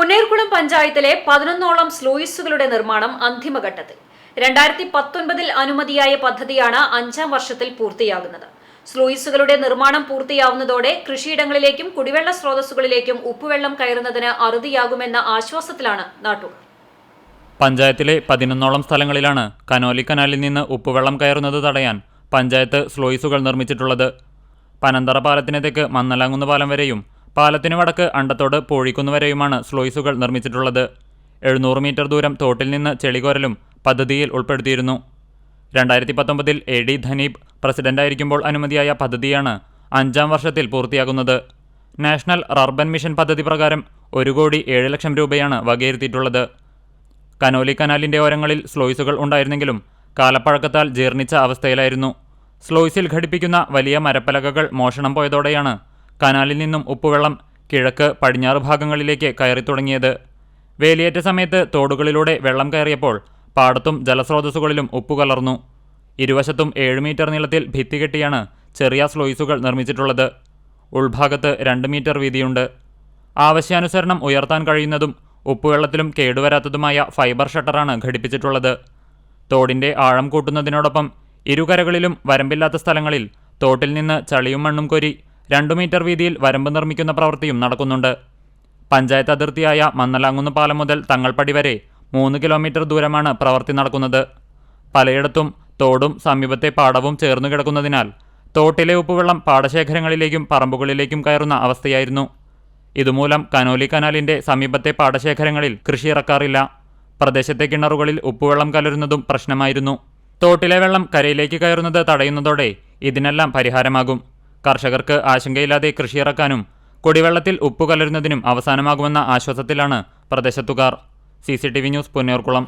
പുന്നേർകുളം പഞ്ചായത്തിലെ പതിനൊന്നോളം സ്ലൂയിസുകളുടെ നിർമ്മാണം അന്തിമഘട്ടത്തിൽ. രണ്ടായിരത്തി പത്തൊൻപതിൽ അനുമതിയായ പദ്ധതിയാണ് അഞ്ചാം വർഷത്തിൽ പൂർത്തിയാകുന്നത്. സ്ലൂയിസുകളുടെ നിർമ്മാണം പൂർത്തിയാവുന്നതോടെ കൃഷിയിടങ്ങളിലേക്കും കുടിവെള്ള സ്രോതസ്സുകളിലേക്കും ഉപ്പുവെള്ളം കയറുന്നതിന് അറുതിയാകുമെന്ന ആശ്വാസത്തിലാണ് നാട്ടുകാർ. പഞ്ചായത്തിലെ പതിനൊന്നോളം സ്ഥലങ്ങളിലാണ് കനോലി കനാലിൽ നിന്ന് ഉപ്പുവെള്ളം കയറുന്നത് തടയാൻ പഞ്ചായത്ത് സ്ലോയിസുകൾ നിർമ്മിച്ചിട്ടുള്ളത്. പനന്തറ പാലത്തിന് തെക്ക് മന്നലാങ്കുന്ന് പാലം വരെയും പാലത്തിന് വടക്ക് അണ്ടത്തോട് പോഴിക്കുന്നവരെയുമാണ് സ്ലോയിസുകൾ നിർമ്മിച്ചിട്ടുള്ളത്. എഴുന്നൂറ് മീറ്റർ ദൂരം തോട്ടിൽ നിന്ന് ചെളികോരലും പദ്ധതിയിൽ ഉൾപ്പെടുത്തിയിരുന്നു. രണ്ടായിരത്തി പത്തൊമ്പതിൽ എ ഡി ധനീബ് പ്രസിഡന്റായിരിക്കുമ്പോൾ അനുമതിയായ പദ്ധതിയാണ് അഞ്ചാം വർഷത്തിൽ പൂർത്തിയാകുന്നത്. നാഷണൽ റർബൻ മിഷൻ പദ്ധതി പ്രകാരം ഒരു കോടി ഏഴ് ലക്ഷം രൂപയാണ് വകയിരുത്തിയിട്ടുള്ളത്. കനോലി കനാലിന്റെ ഓരങ്ങളിൽ സ്ലോയിസുകൾ ഉണ്ടായിരുന്നെങ്കിലും കാലപ്പഴക്കത്താൽ ജീർണിച്ച അവസ്ഥയിലായിരുന്നു. സ്ലോയിസിൽ ഘടിപ്പിക്കുന്ന വലിയ മരപ്പലകകൾ മോഷണം പോയതോടെയാണ് കനാലിൽ നിന്നും ഉപ്പുവെള്ളം കിഴക്ക് പടിഞ്ഞാറ് ഭാഗങ്ങളിലേക്ക് കയറി തുടങ്ങിയത്. വേലിയേറ്റ സമയത്ത് തോടുകളിലൂടെ വെള്ളം കയറിയപ്പോൾ പാടത്തും ജലസ്രോതസ്സുകളിലും ഉപ്പു കലർന്നു. ഇരുവശത്തും ഏഴ് മീറ്റർ നീളത്തിൽ ഭിത്തി കെട്ടിയാണ് ചെറിയ സ്ലോയിസുകൾ നിർമ്മിച്ചിട്ടുള്ളത്. ഉൾഭാഗത്ത് രണ്ട് മീറ്റർ വീതിയുണ്ട്. ആവശ്യാനുസരണം ഉയർത്താൻ കഴിയുന്നതും ഉപ്പുവെള്ളത്തിലും കേടുവരാത്തതുമായ ഫൈബർ ഷട്ടറാണ് ഘടിപ്പിച്ചിട്ടുള്ളത്. തോടിന്റെ ആഴം കൂട്ടുന്നതിനോടൊപ്പം ഇരുകരകളിലും വരമ്പില്ലാത്ത സ്ഥലങ്ങളിൽ തോട്ടിൽ നിന്ന് ചളിയും മണ്ണും കൊരി രണ്ടു മീറ്റർ വീതിയിൽ വരമ്പ് നിർമ്മിക്കുന്ന പ്രവൃത്തിയും നടക്കുന്നുണ്ട്. പഞ്ചായത്ത് അതിർത്തിയായ മന്നലാങ്കുന്ന് പാലം മുതൽ തങ്ങൾപ്പടി വരെ മൂന്ന് കിലോമീറ്റർ ദൂരമാണ് പ്രവൃത്തി നടക്കുന്നത്. പലയിടത്തും തോടും സമീപത്തെ പാടവും ചേർന്നു കിടക്കുന്നതിനാൽ തോട്ടിലെ ഉപ്പുവെള്ളം പാടശേഖരങ്ങളിലേക്കും പറമ്പുകളിലേക്കും കയറുന്ന അവസ്ഥയായിരുന്നു. ഇതുമൂലം കനോലി കനാലിന്റെ സമീപത്തെ പാടശേഖരങ്ങളിൽ കൃഷി ഇറക്കാറില്ല. പ്രദേശത്തെ കിണറുകളിൽ ഉപ്പുവെള്ളം കലരുന്നതും പ്രശ്നമായിരുന്നു. തോട്ടിലെ വെള്ളം കരയിലേക്ക് കയറുന്നത് തടയുന്നതോടെ ഇതിനെല്ലാം പരിഹാരമാകും. കർഷകർക്ക് ആശങ്കയില്ലാതെ കൃഷിയിറക്കാനും കുടിവെള്ളത്തിൽ ഉപ്പു കലരുന്നതിനും അവസാനമാകുമെന്ന ആശ്വാസത്തിലാണ് പ്രദേശത്തുകാർ. C news Punnayurkulam